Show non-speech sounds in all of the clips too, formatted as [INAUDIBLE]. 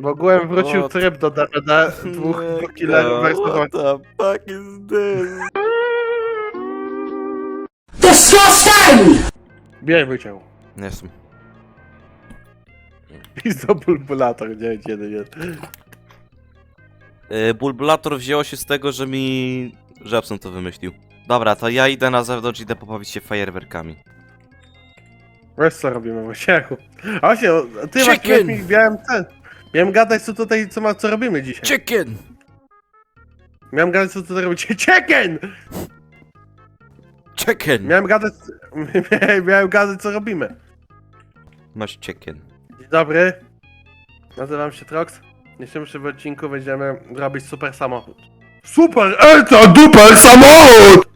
W ogóle wrócił What? tryb do DPD dwóch [LAUGHS] killerów versus What the fuck is this? Bierz wyciął. Nie jestem. Pistobulbulator, nie, nie, nie, nie. Yy, bulbulator wzięło się z tego, że mi... Żebson to wymyślił. Dobra, to ja idę na zewnątrz, idę pobawić się fajerwerkami. Wiesz co robimy, Wojciechu? A właśnie, o, ty masz Chicken! mi miałem ten. Miałem gadać co tutaj, co, ma, co robimy dzisiaj. Chicken! Miałem gadać co tutaj robicie. [LAUGHS] Chicken! Chicken! Miałem gadać, miałem, [LAUGHS] miałem gadać co robimy. Masz chicken. Dzień dobry. Nazywam się Trox. W dzisiejszym odcinku będziemy robić super samochód. Super Elta Duper samochód!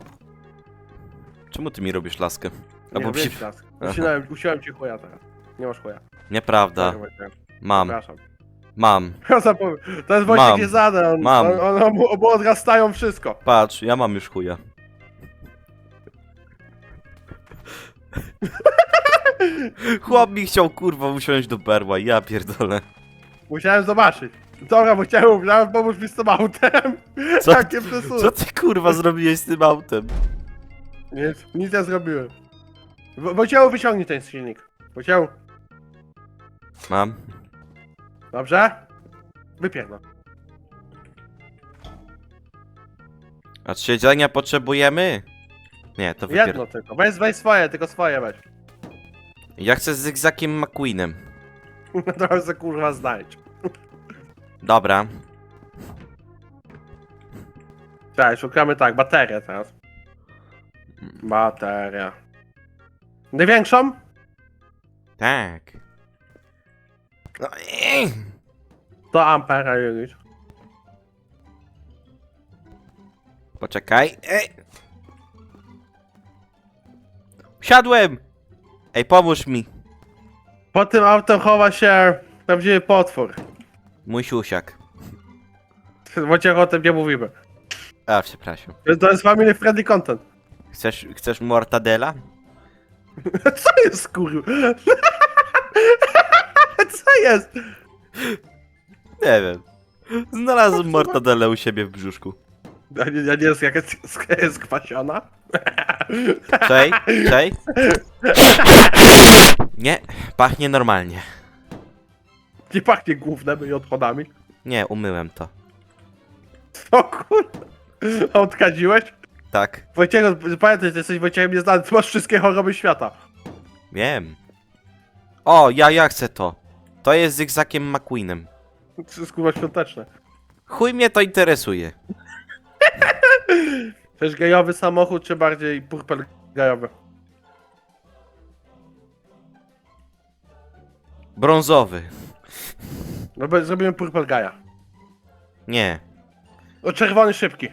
Czemu ty mi robisz laskę? Nie, Albo wiem, psi... teraz. Usiłem, usiłem ci chuja teraz. Nie masz chuja. Nieprawda. Wojciech. Mam. Przepraszam. Mam. [LAUGHS] Ja. To jest Wojciech Mam. Jezada, on, Mam. on, on, on, on, odrastają wszystko. Patrz, ja mam już chuja. [LAUGHS] Chłop mi chciał kurwa usiąść do berła, ja pierdolę. Musiałem zobaczyć. Dobra, bo chciałem, chciałem pomóż mi z tym autem. Co- [LAUGHS] Jakie przesuny. Co ty kurwa zrobiłeś z tym autem? Nic, nic nie zrobiłem. Wo- Wojciechu wyciągnij ten silnik. Wojciechu, Mam. dobrze? Wypierdol. A czy siedzenia potrzebujemy? Nie, to wypier... Jedno tylko. Weź, weź swoje, tylko swoje weź. Ja chcę z Zygzakiem McQueenem. [LAUGHS] Trochę se kurwa znajdź. Dobra. Cześć, szukamy tak, baterię teraz. Bateria. Największą? Tak. No, ej. To ampera unit. Poczekaj. Ej. Wsiadłem! Ej, pomóż mi. Po tym autem chowa się prawdziwy potwór. Mój siusiak. Wojciech o tym nie mówimy. A, przepraszam. To jest family friendly content. Chcesz, chcesz mortadela? [LAUGHS] Co jest kurwa? [LAUGHS] Co jest? Nie wiem. Znalazłem mortadelę u siebie w brzuszku. Ja nie, nie jest jakaś sk- jest kwasiona? [LAUGHS] Czej, czej. Nie, pachnie normalnie. Nie pachnie gównem i odchodami. Nie, umyłem to. O kurwa. A Odkadziłeś? Tak, Wojciech, pamiętaj, ty jesteś Wojciechem nieznany, ty masz wszystkie choroby świata. wiem. O, ja, ja chcę to. To jest Zygzakiem McQueenem. To jest kurwa świąteczne. Chuj mnie to interesuje. [LAUGHS] Chcesz gejowy samochód, czy bardziej purpel gejowy? Brązowy. No bo zrobimy purpel gaja. Nie, O, czerwony szybki.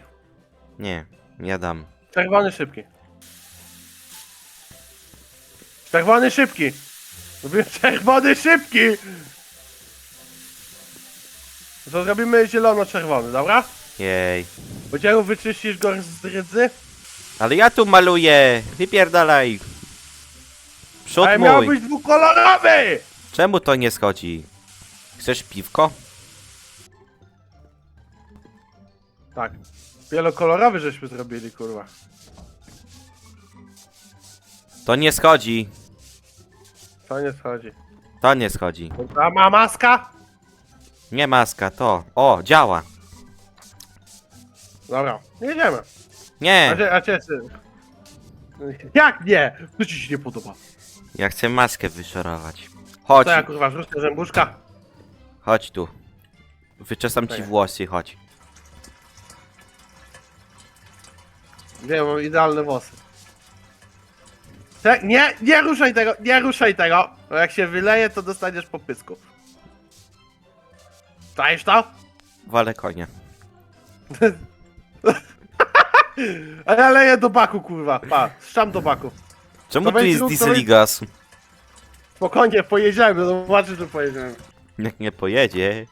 nie, ja dam. Czerwony szybki. Czerwony szybki. Mówię czerwony szybki. To zrobimy zielono-czerwony, dobra? Jej. Podziału wyczyścisz go z rdzy? Ale ja tu maluję. Wypierdalaj. Przód Ale miał mój. być dwukolorowy! Czemu to nie schodzi? Chcesz piwko? Tak. Wielokolorowy żeśmy zrobili, kurwa. To nie schodzi. To nie schodzi. To nie schodzi. A ma maska? Nie maska, to. O, działa. Dobra, jedziemy. A Nie, a. Jak nie? To ci się nie podoba. ja chcę maskę wyszorować. Chodź, To ja kurwa wrzucę zębuszka. chodź tu. Wyczesam ci Czekaj. włosy, chodź. Nie, mam idealne włosy. Nie, nie ruszaj tego, nie ruszaj tego! Bo jak się wyleje, to dostaniesz po pysku. Czaisz to? Walę konia. [LAUGHS] A ja leję do baku, kurwa. Pa, szczam do baku. Czemu To tu będzie jest rób- to diesel i będzie- gaz? Spokojnie, pojedziemy, no zobaczysz, że pojedziemy. Jak nie pojedzie.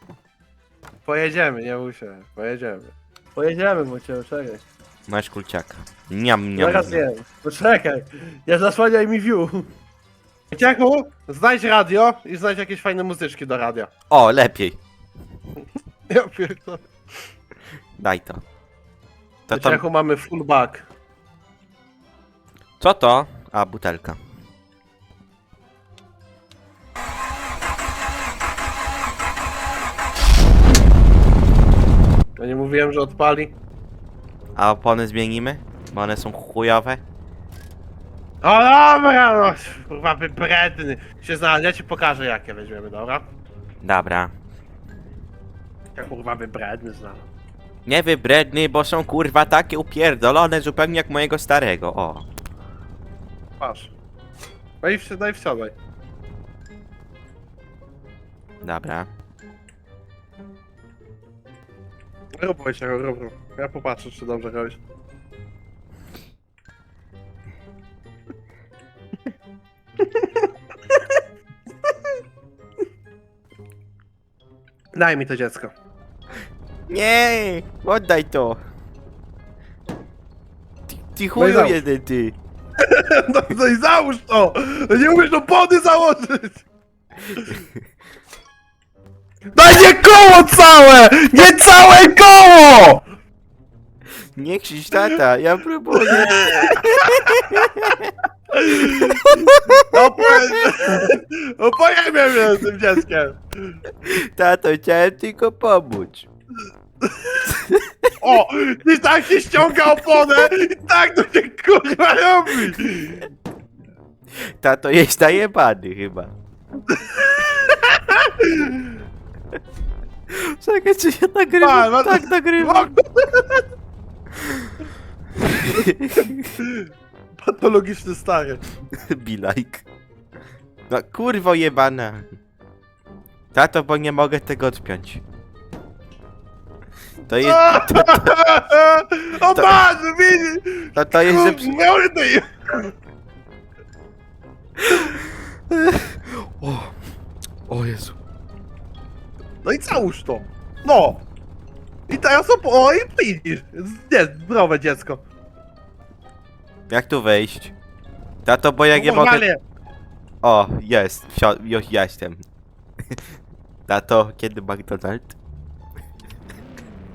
Pojedziemy, nie się, pojedziemy. Pojedziemy, bo cię czekaj. Masz kulciaka. Niam, niam, Zaraz niam. nie, poczekaj. Ja zasłaniaj mi view. Wojciechu, znajdź radio i znajdź jakieś fajne muzyczki do radia. O, lepiej. [LAUGHS] Ja pierdolę. Daj to. To tam, Wojciechu, mamy full back. co to? A, butelka. Ja nie mówiłem, że odpali. A opony zmienimy? Bo one są chujowe. O dobra, no, kurwa wybredny. Się znalazł, ja ci pokażę jakie weźmiemy, dobra? Dobra. Ja kurwa wybredny znalazł. Nie wybredny, bo są kurwa takie upierdolone zupełnie jak mojego starego. O. Patrz. No i wsi- no i wsiadaj. Dobra. Rób Wojciechu, rób, rób. Ja popatrzę, czy dobrze robisz. Daj mi to dziecko. Nie! Oddaj to! Ty, ty No chuju załóż. jeden ty! [LAUGHS] No, no i załóż to! No Nie umiesz do pody założyć! [LAUGHS] Daj nie koło całe! Nie całe koło! Nie krzyż tata, ja próbuję. Opowiem mnie z tym dzieckiem! Tato, chciałem tylko pomóc. O! I tak się ściąga oponę i tak to się kurwa robi! Tato jest najebany chyba. [LAUGHS] Czekaj, czy ja nagrywam? Pa, tak, nagrywam. [LAUGHS] Patologiczny stary. Be like. No kurwo jebana. Tato, bo nie mogę tego odpiąć. To jest, [LAUGHS] O patrz, widzisz! to, to jest zepsu... Mordy! [LAUGHS] O, o Jezu. No i całóż to. No! I teraz op- o i widzisz. Nie, zdrowe dziecko. Jak tu wejść? Tato, bo jak nie mogę... Normalnie. O, jest. Wsio... Już jestem. [LAUGHS] Tato, kiedy McDonald?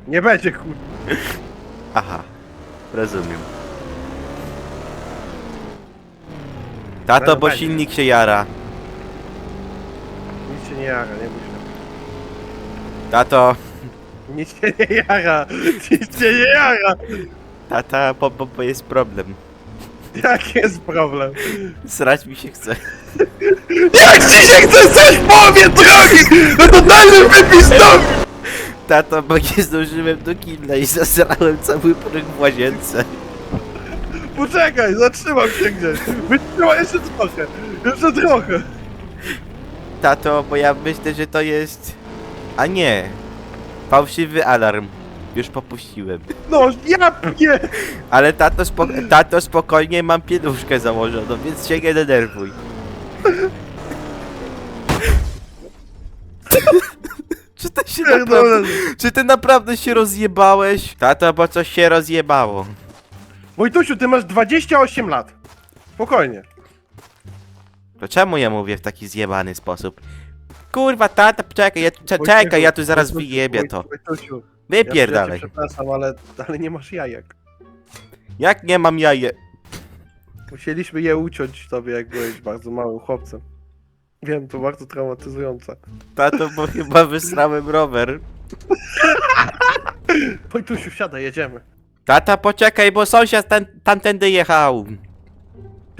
Nie będzie kur... Aha. Rozumiem. Tato, bo Będzie. silnik się jara. Nic się nie jara, nie się. Tato, Nic się nie jara! Nic się nie jara! tata, bo, bo, bo jest problem. Jaki jest problem? Srać mi się chce. Jak ci się chce coś powie, drogi! No to mi wypis to! Tato, bo nie zdążyłem do kibla i zasrałem cały próg w łazience. Poczekaj, zatrzymam się gdzieś. Wytrzymaj jeszcze trochę. Jeszcze trochę. Tato, bo ja myślę, że to jest... A nie. Fałszywy alarm. Już popuściłem. No, ja! Ale tato, spoko tato spokojnie mam pieluszkę założoną, więc się nie denerwuj. [LAUGHS] Czy ty się naprawdę... Pierdolę. Czy ty naprawdę się rozjebałeś? Tato, bo coś się rozjebało. Wojtusiu, ty masz 28 lat. Spokojnie. To czemu ja mówię w taki zjebany sposób? Kurwa, tata, czekaj, ja, cze- czekaj, ja tu zaraz wyjebię to. Wojtusiu, Wypierdalaj. Ja cię przepraszam, ale, ale nie masz jajek. Jak nie mam jaje... Musieliśmy je uciąć tobie, jak byłeś bardzo małym chłopcem. Wiem, to bardzo traumatyzujące. Tato, bo [LAUGHS] chyba wysrałem rower. Wojtusiu, wsiadaj, jedziemy. Tata, poczekaj, bo sąsiad tam, tamtędy jechał.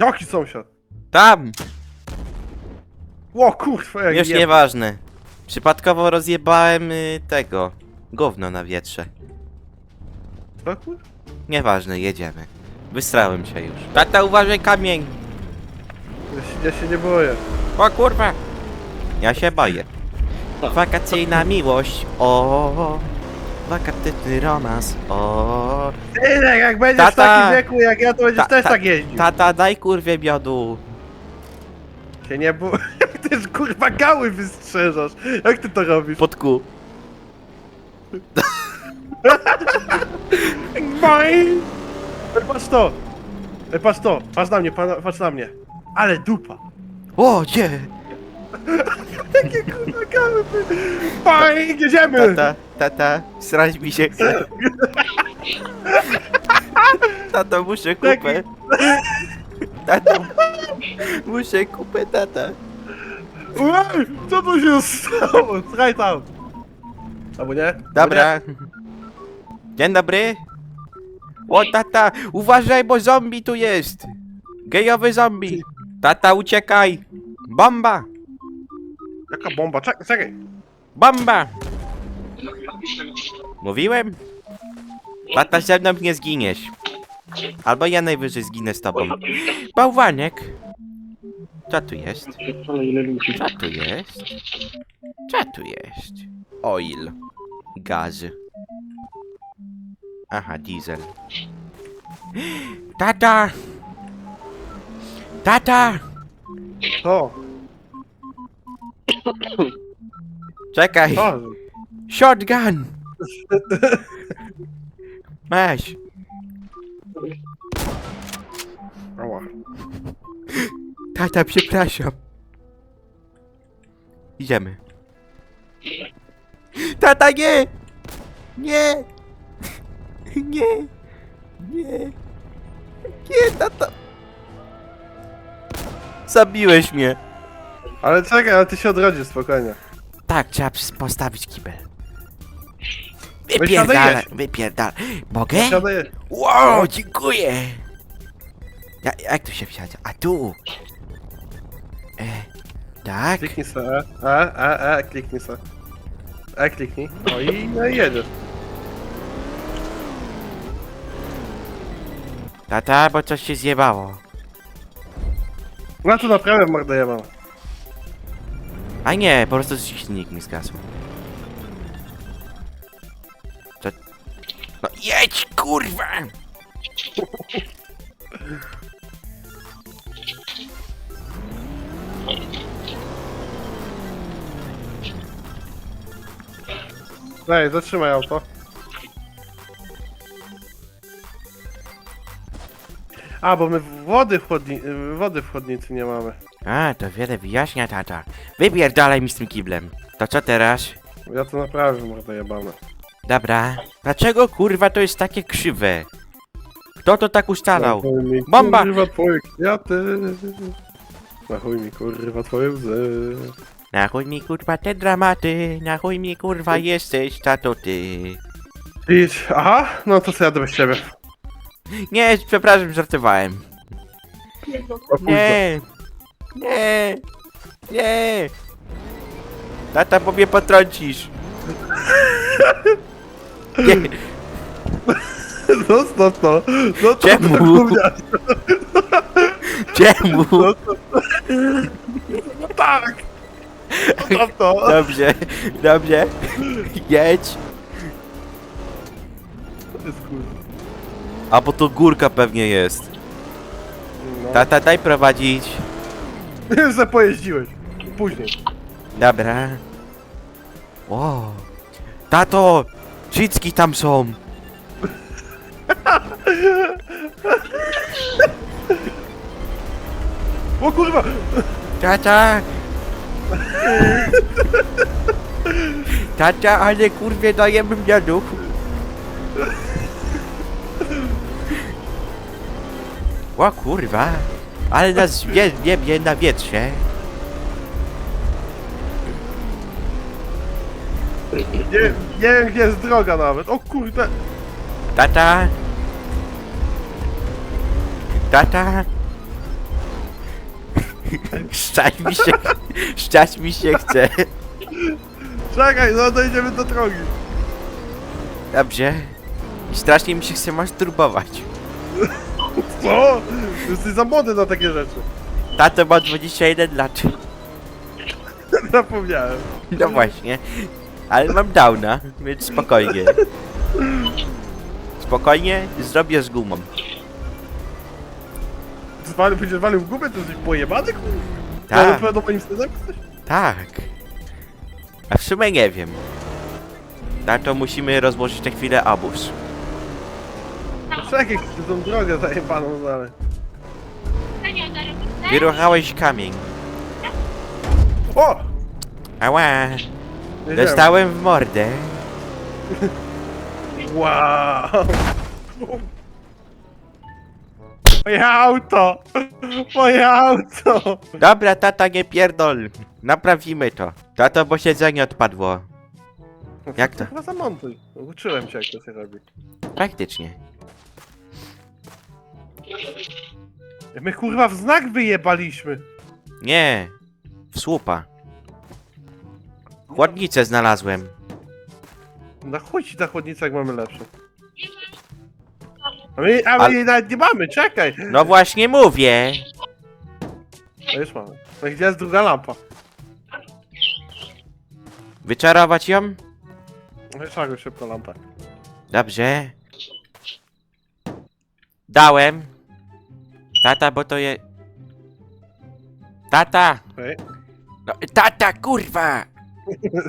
Jaki sąsiad? Tam! O kurwa, jak Już jeb- nieważne. Przypadkowo rozjebałem y, tego. Gówno na wietrze. Co, kurwa? Nieważne, jedziemy. Wystrałem się już. Tata, uważaj kamień! Ja się, ja się nie boję. O kurwa! Ja się boję. Wakacyjna miłość, o. Wakacyjny romans, o. Synek, jak będziesz w Tata! takim wieku jak ja, to będziesz Ta- też ta- tak jeździł. Tata, daj kurwie biodu. Się nie bój. [LAUGHS] Już, kurwa gały wystrzeżasz. Jak ty to robisz? Podku. Baj! Ej, Patrz to! Ej, patrz to! Patrz na mnie, pa- patrz na mnie. Ale dupa! O, gdzie? Jakie [LAUGHS] kurwa karpy! Faj, jedziemy! Tata, tata, srać mi się chce. Tato, muszę kupę. Tato, muszę kupę, tata. Ej, co tu się stało? Straj tam! Albo nie? Dobra. Dzień dobry. O, tata, uważaj, bo zombie tu jest. Gejowy zombie. Tata, uciekaj. Bomba? Jaka bomba? Czekaj, czekaj! bomba. Mówiłem? Tata, ze mną nie zginiesz. Albo ja najwyżej zginę z tobą. Bałwanek. Co tu jest? Co tu jest? Co tu jest? Oil. Gaz. Aha, diesel. [GASPS] Tata! Tata! To, Czekaj! to. Shotgun! [LAUGHS] Masz! Tata, przepraszam. Idziemy. Tata, nie! Nie! Nie! Nie! Nie, tata! Zabiłeś mnie! Ale czekaj, ale ty się odrodzisz, spokojnie. Tak, trzeba pos- postawić kibel. Wysiadaj, Wypierdala, jedź. wypierdala. Mogę? Siadaj. Wow, dziękuję! Ja, jak tu się wsiadza? A tu! E, tak? Kliknij se E, E, E, E, kliknij se. E, kliknij. No i, no i jedziesz. Tata, bo coś się zjebało. No to naprawdę mordę mam. A nie, po prostu silnik mi zgasł. No jedź, kurwa! [LAUGHS] Ej, zatrzymaj auto. A, bo my wody w, chłodni wody w chłodnicy nie mamy. A, to wiele wyjaśnia, tata. Wypierdalaj mi z tym kiblem. To co teraz? Ja to naprawdę mordę jebane. Dobra. Dlaczego kurwa to jest takie krzywe? Kto to tak ustalał? Bomba! Kurwa twoje kwiaty. Na chuj mi kurwa twoje łzy. Na chuj mi kurwa te dramaty, na chuj mi kurwa jesteś, tato ty. Idź. Aha, no to co jadę bez ciebie. Nie, przepraszam, żartowałem. O kurwa. Nie! Nie! Nie! Tata, bo mnie potrącisz! Nie, Zostaw to. Zostaw Czemu? to gówniarz. czemu? [LAUGHS] No tak. Zostaw to. Dobrze, dobrze. Jedź. To jest kurwa. A bo to górka pewnie jest. No. Tata, daj prowadzić. [LAUGHS] Już se pojeździłeś. Później. Dobra. O. Tato! Wszystkie tam są. [LAUGHS] O kurwa! Tata! Tata, ale kurwie dajemy mnie duchu. O kurwa, ale nas wie, wiebie na wietrze. Nie, nie wiem gdzie jest droga nawet. O kurde! Tata! Tata! Szczać mi się, szczać mi się chce. Czekaj, no dojdziemy do drogi. Dobrze. I strasznie mi się chce masturbować. Co? Jesteś za młody na takie rzeczy. Tato ma 21 lat. Zapomniałem. No właśnie. Ale mam downa, więc spokojnie. Spokojnie, zrobię z gumą. Zwali, będziesz walił w gumę, to jesteś pojebany kurwa? Tak, Tak. moim jesteś? tak. A w sumie nie wiem. Na to musimy rozłożyć na chwilę obóz. Czekaj, tą drogę zajebaną dalej. Wyruchałeś kamień. O! Ała! Wiedziałem. Dostałem w mordę. Wow! Moje auto! Moje auto! Dobra, tata, nie pierdol. Naprawimy to. Tato, bo siedzenie odpadło. Jak to? Chyba zamontuj. Uczyłem cię, jak to się robi. Praktycznie. My kurwa w znak wyjebaliśmy. Nie. W słupa. Chłodnicę znalazłem. Na chuj ci ta chłodnica, jak mamy lepszą. A my, a my Ale- nawet nie mamy, czekaj! No właśnie mówię. No już mamy. No gdzie jest druga lampa? Wyczarować ją? No czaruj szybko lampę. Dobrze. Dałem. Tata, bo to je... Tata! Okej. No, tata, kurwa!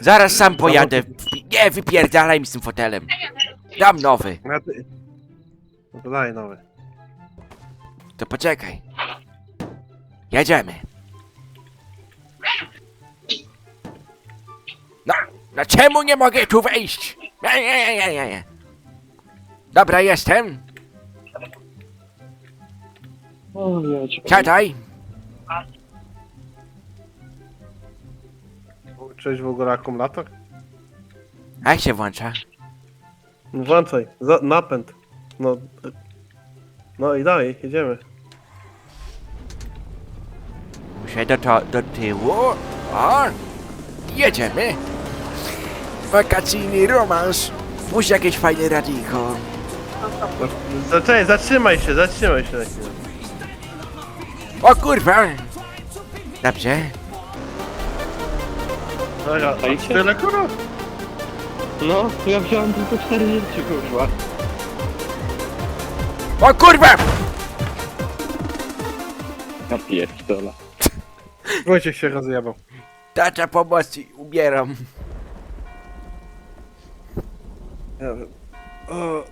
Zaraz sam [LAUGHS] pojadę. Nie, wypierdalaj mi z tym fotelem. Dam nowy. No ty... No to daj nowy. To poczekaj. Jedziemy. No, no czemu nie mogę tu wejść? Nie, nie, nie, nie, nie. Dobra, jestem. O, ja cię Siadaj. Cześć w ogóle akumulator? A jak się włącza? Włączaj, Za, napęd. No... No i dalej, jedziemy. Muszę do, to, do tyłu. O! Jedziemy. Wakacyjny romans. Puść jakieś fajne radiko. No, Zaczekaj, zatrzymaj się, zatrzymaj się na chwilę. O kurwa! Dobrze. Dobra, Czajcie? tyle kurwa? No, to ja wziąłem tylko 40, kurwa. O kurwa! Ja pierdolę. Wojciech się rozjebał. Tata pomocy, ubieram. Ja, o,